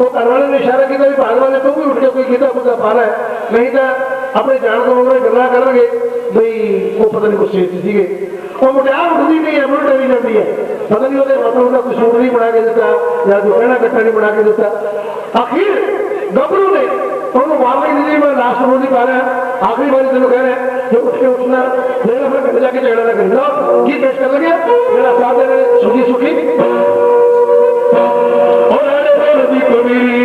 ਉਹ ਘਰ ਵਾਲੇ ਨੇ ਇਸ਼ਾਰਾ ਕੀਤਾ ਵੀ ਭਾਗ ਵਾਲੇ ਤੂੰ ਵੀ ਉੱਠ ਕੇ ਕੋਈ ਕੀਤਾ ਬੁੱਧਾ ਪਾ ਲੈ। ਨਹੀਂ ਤਾਂ ਆਪਣੇ ਜਾਣ ਤੋਂ ਉਹਨੇ ਗੱਲਾਂ ਕਰਨਗੇ ਬਈ ਉਹ ਪਤਾ ਨਹੀਂ ਗੁੱਸੇ 'ਚ ਸੀਗੇ। ਉਹ ਮੁਟਿਆਰ ਉੱਠਦੀ ਨਹੀਂ ਹੈ, ਮੁੰਡੇ ਵੀ ਜਾਂਦੀ ਹੈ। ਪਤਾ ਨਹੀਂ ਉਹਦੇ ਮਤਲਬ ਦਾ ਕੋਈ ਸੂਟ ਨਹੀਂ ਬਣਾ ਕੇ ਦਿੱਤਾ, ਜਾਂ ਕੋਈ ਪਹਿਣਾ ਕੱਟਾ ਨਹੀਂ ਬਣਾ ਕੇ ਦਿੱਤਾ। ਅਖੀਰ ਗੱਭਰੂ ਨੇ ਉਹਨੂੰ ਵਾਰਨਿੰਗ ਦਿੱਤੀ, ਮੈਂ ਲਾਸਟ ਨੂੰ ਨਹੀਂ ਪਾ ਰਿਹਾ। ਆਖਰੀ ਵਾਰੀ ਤੈਨੂੰ ਕਹਿ ਰਿਹਾ, ਜੇ ਉੱਠ ਕੇ ਉੱਠਣਾ ਨਹੀਂ ਤਾਂ ਫਿਰ ਘਰ ਜਾ ਕੇ ਝਗੜਾ ਨਾ ਕਰੀ। ਲਓ, ਕੀ ਪੇਸ਼ ਕਰ ਲਗੇ ਮੇਰਾ I'm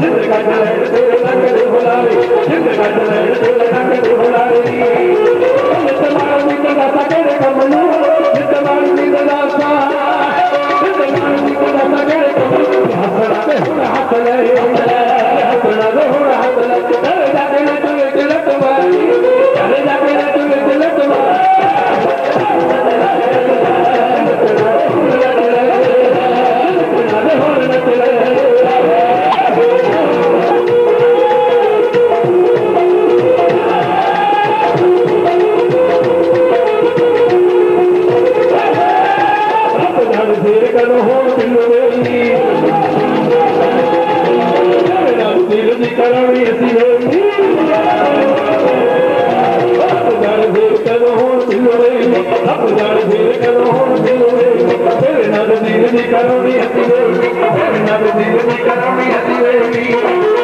ਜਿੱਦ ਕੱਢ ਲੈ ਤੇਰੇ ਲੱਕ ਦੇ ਹੁਲਾਰੇ ਜਿੱਦ ਕੱਢ ਲੈ ਤੇਰੇ ਲੱਕ ਦੇ ਹੁਲਾਰੇ। Thank you.